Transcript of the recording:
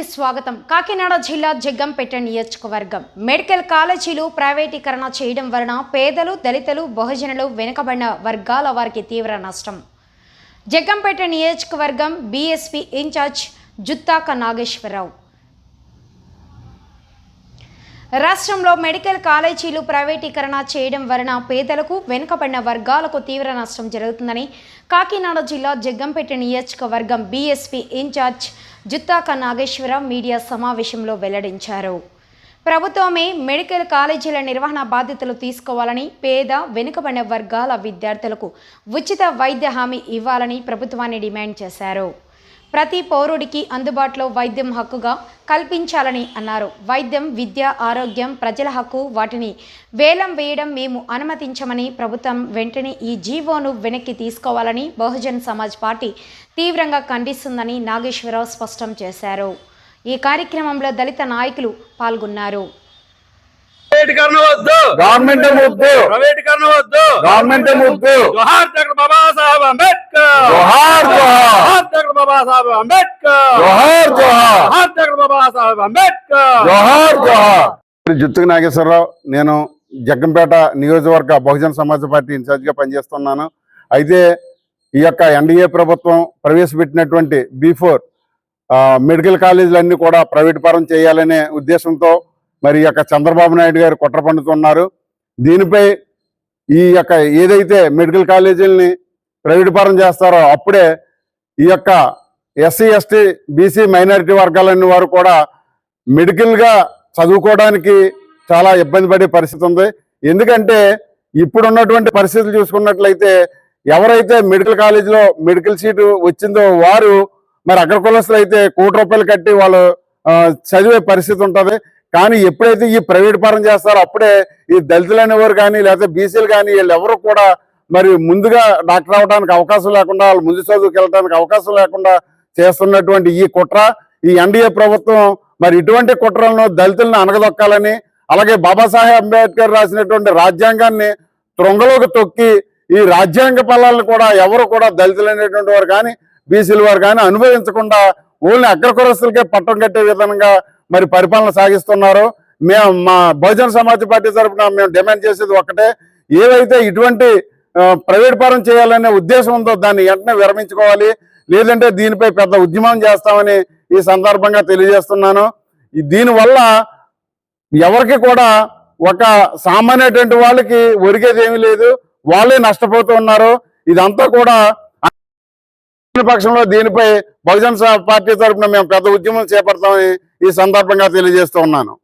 News స్వాగతం. కాకినాడ జిల్లా జగ్గంపేట నియోజకవర్గం. మెడికల్ కాలేజీలు ప్రైవేటీకరణ చేయడం వలన పేదలు దళితులు బహుజనులు వెనుకబడిన వర్గాల వారికి తీవ్ర నష్టం. జగ్గంపేట నియోజకవర్గం బీఎస్పీ ఇన్ఛార్జ్ జుత్తాక నాగేశ్వరరావు. రాష్ట్రంలో మెడికల్ కాలేజీలు ప్రైవేటీకరణ చేయడం వలన పేదలకు వెనుకబడిన వర్గాలకు తీవ్ర నష్టం జరుగుతుందని కాకినాడ జిల్లా జగ్గంపేట నియోజకవర్గం BSP in-charge Juttaka Nageswararao media సమావేశంలో వెల్లడించారు. ప్రభుత్వమే మెడికల్ కాలేజీల నిర్వహణ బాధ్యతలు తీసుకోవాలని పేద వెనుకబడిన వర్గాల విద్యార్థులకు ఉచిత వైద్య హామీ ఇవ్వాలని ప్రభుత్వాన్ని డిమాండ్ చేశారు. ప్రతి పౌరుడికి అందుబాటులో వైద్యం హక్కుగా కల్పించాలని అన్నారు. వైద్యం విద్య ఆరోగ్యం ప్రజల హక్కు వాటిని వేలం వేయడం మేము అనుమతించమని ప్రభుత్వం వెంటనే ఈ జీవోను వెనక్కి తీసుకోవాలని బహుజన్ సమాజ్ పార్టీ తీవ్రంగా ఖండిస్తుందని నాగేశ్వరరావు స్పష్టం చేశారు. ఈ కార్యక్రమంలో దళిత నాయకులు పాల్గొన్నారు. గవర్నమెంట్ ముద్దు ప్రైవేటీకరణ వద్దు. గవర్నమెంట్ ముద్దు జోహార్ డాక్టర్ బాబాసాహెబ్ అంబేద్కర్. జోహార్ జోహార్. జోహార్ డాక్టర్ బాబాసాహెబ్ అంబేద్కర్. జోహార్ జోహార్. జోహార్ డాక్టర్ బాబాసాహెబ్ అంబేద్కర్. జోహార్ జోహార్. జుత్తుకు నాగేశ్వరరావు నేను జగ్గంపేట నియోజకవర్గ బహుజన సమాజ్ పార్టీ ఇన్ఛార్జిగా పనిచేస్తున్నాను. అయితే ఈ యొక్క ఎన్డీఏ ప్రభుత్వం ప్రవేశపెట్టినటువంటి బీ ఫోర్ మెడికల్ కాలేజీలన్నీ కూడా ప్రైవేట్ పరం చేయాలనే ఉద్దేశంతో మరి ఈ యొక్క చంద్రబాబు నాయుడు గారు కుట్ర పండుతున్నారు దీనిపై ఈ యొక్క ఏదైతే మెడికల్ కాలేజీలని ప్రైవేట్ పరం చేస్తారో అప్పుడే ఈ యొక్క ఎస్సీ ఎస్టీ బీసీ మైనారిటీ వర్గాలన్నీ వారు కూడా మెడికల్గా చదువుకోవడానికి చాలా ఇబ్బంది పడే పరిస్థితి ఉంది. ఎందుకంటే ఇప్పుడున్నటువంటి పరిస్థితులు చూసుకున్నట్లయితే ఎవరైతే మెడికల్ కాలేజీలో మెడికల్ సీటు వచ్చిందో వారు మరి అగ్రకులస్తులు అయితే కోటి రూపాయలు కట్టి వాళ్ళు చదివే పరిస్థితి ఉంటుంది. కానీ ఎప్పుడైతే ఈ ప్రైవేట్ పరం చేస్తారో అప్పుడే ఈ దళితులు అనేవారు కానీ లేకపోతే బీసీలు కానీ వీళ్ళు కూడా మరి ముందుగా డాక్టర్ అవడానికి అవకాశం లేకుండా వాళ్ళు ముందు చదువుకి వెళ్ళడానికి అవకాశం లేకుండా చేస్తున్నటువంటి ఈ కుట్ర ఈ ఎన్డీఏ ప్రభుత్వం మరి ఇటువంటి కుట్రలను దళితులను అనగదొక్కాలని అలాగే బాబాసాహెబ్ అంబేద్కర్ రాసినటువంటి రాజ్యాంగాన్ని తృంగలోకి తొక్కి ఈ రాజ్యాంగ ఫలాలను కూడా ఎవరు కూడా దళితులు అనేటువంటి వారు కానీ బీసీల వారు కానీ అనుభవించకుండా ఓన్లీ అగ్రకురస్తులకే పట్టం కట్టే విధంగా మరి పరిపాలన సాగిస్తున్నారు మేము మా బహుజన సమాజ్ పార్టీ తరఫున మేము డిమాండ్ చేసేది ఒక్కటే. ఏవైతే ఇటువంటి ప్రైవేట్ పరం చేయాలనే ఉద్దేశం ఉందో దాన్ని వెంటనే విరమించుకోవాలి. లేదంటే దీనిపై పెద్ద ఉద్యమం చేస్తామని ఈ సందర్భంగా తెలియజేస్తున్నాను. దీనివల్ల ఎవరికి కూడా ఒక సామాన్యటువంటి వాళ్ళకి ఒరిగేది ఏమీ లేదు. వాళ్ళే నష్టపోతూ ఉన్నారు. ఇదంతా కూడా పక్షంలో దీనిపై బహుజన పార్టీ తరఫున మేము పెద్ద ఉద్యమం చేపడతామని ఈ సందర్భంగా తెలియజేస్తూ ఉన్నాను.